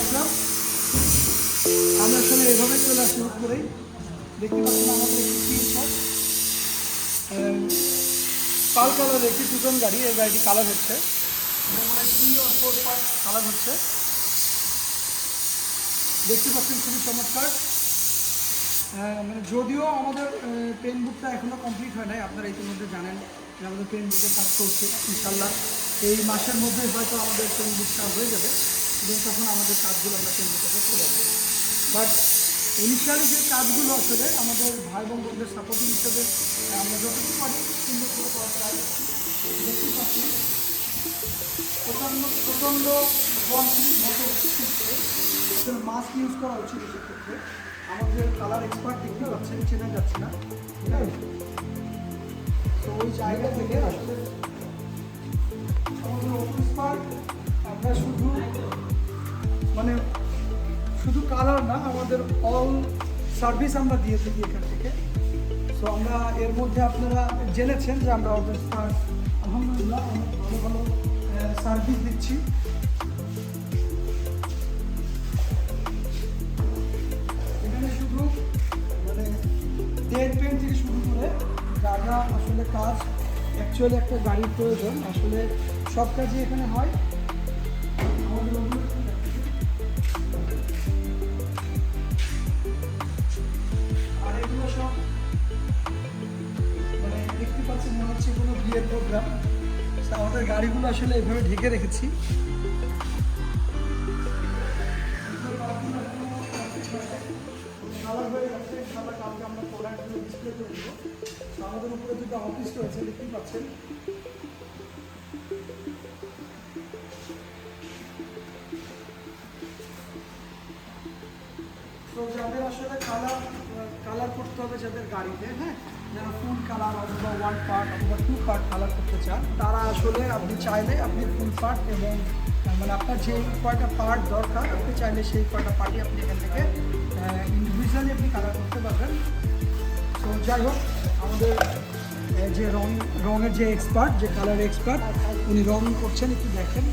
আসলাম। আমরা আসলে এভাবে চলে আসি করেই দেখতে পাচ্ছেন আমাদের একটি পাল কালার একটি টুটন গাড়ি, এই গাড়িটি কালার হচ্ছে। কালার হচ্ছে। দেখতে পাচ্ছেন খুবই চমৎকার। মানে যদিও আমাদের পেন বুকটা এখনও কমপ্লিট হয় নাই, আপনারা ইতিমধ্যে জানেন যে আমাদের পেন বুকের কাজ করছে ইনশাল্লাহ এই মাসের মধ্যে হয়তো আমাদের পেন বুকটা হয়ে যাবে। এবং তখন আমাদের কাজগুলো আমরা পেন বুকে করতে পারব বাট ইনিশিয়ালি যে কাজগুলো আসলে আমাদের ভাই বোন বোনদের সাপোর্টিং হিসেবে আমরা যতটুকু পারি সুন্দর করে ট্রাই করছি। দেখতে পাচ্ছি প্রচণ্ড প্রচণ্ড মতো আসলে মাস্ক ইউজ করা উচিত সেক্ষেত্রে আমাদের কালার এক্সপার্ট দেখতে পাচ্ছেন, চেনা যাচ্ছে না। ঠিক আছে? তো ওই জায়গা থেকে আসলে আমাদের অফিস পার্ক আমরা শুধু শুধু কালার না, আমাদের অল সার্ভিস আমরা দিয়ে থাকি এখান থেকে। সো আমরা এর মধ্যে আপনারা জেনেছেন যে আমরা পার্ক আলহামদুলিল্লাহ, অনেক ভালো ভালো সার্ভিস দিচ্ছি। এখানে শুধু মানে ডেড পেন থেকে শুরু করে যা আসলে কাজ অ্যাকচুয়ালি একটা গাড়ির প্রয়োজন। আসলে সব কাজই এখানে হয়। সব মানে দেখতে পাচ্ছেন মনে হচ্ছে কোনো বিয়ের প্রোগ্রাম আমাদের গাড়িগুলো আসলে এভাবে ঢেকে রেখেছি। কালার হয়ে গেছে ইনশাআল্লাহ কালকে আমরা প্রোডাক্টগুলো ডিসপ্লে করে আমাদের উপরে দুটো অফিস রয়েছে, দেখতেই পাচ্ছেন। তো যাদের আসলে কালার কালার করতে হবে যাদের গাড়িতে হ্যাঁ? যারা ফুল কালার অথবা ওয়ান পার্ট অথবা টু পার্ট কালার করতে চান, তারা আসলে আপনি চাইলে আপনি ফুল পার্ট এবং মানে আপনার যে কয়টা পার্ট দরকার, আপনি চাইলে সেই কয়টা পার্টই আপনি এখান থেকে ইন্ডিভিজুয়ালি আপনি কালার করতে পারবেন। তো যাই হোক, আমাদের যে রং রঙের যে এক্সপার্ট যে কালার এক্সপার্ট উনি রং করছেন, একটু দেখেন।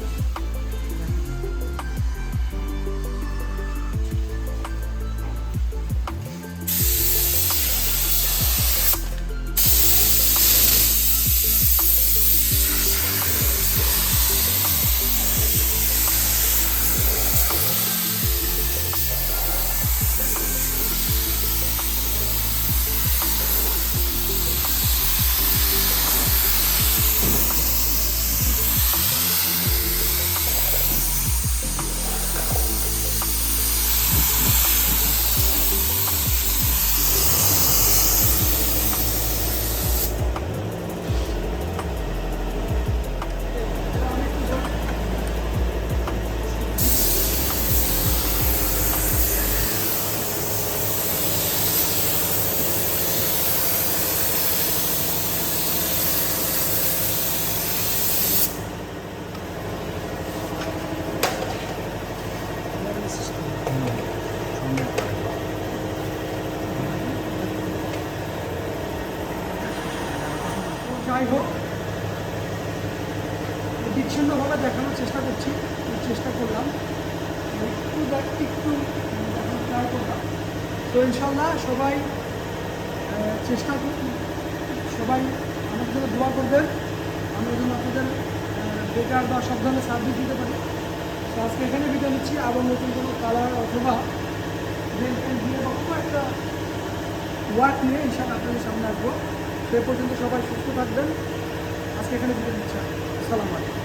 যাই হোক, বিচ্ছিন্নভাবে দেখানোর চেষ্টা করছি, চেষ্টা করলাম। একটু একটু ট্রাই করলাম। তো ইনশাল্লাহ সবাই চেষ্টা সবাই আমাদের জন্য দোয়া করবেন। আমরা যেন আপনাদের বেকার বা সব ধরনের সার্ভিস দিতে পারি। তো আজকে এখানে বিদায় নিচ্ছি। আবার নতুন কোনো কালার অথবা রেল পেন দিয়ে বা কোনো একটা ওয়ার্ক নিয়ে ইনশাল্লাহ আপনাদের সামনে আসব। সে পর্যন্ত সবাই সুস্থ থাকবেন। আজকে এখানে বিদায় নিচ্ছি। আসসালামু আলাইকুম।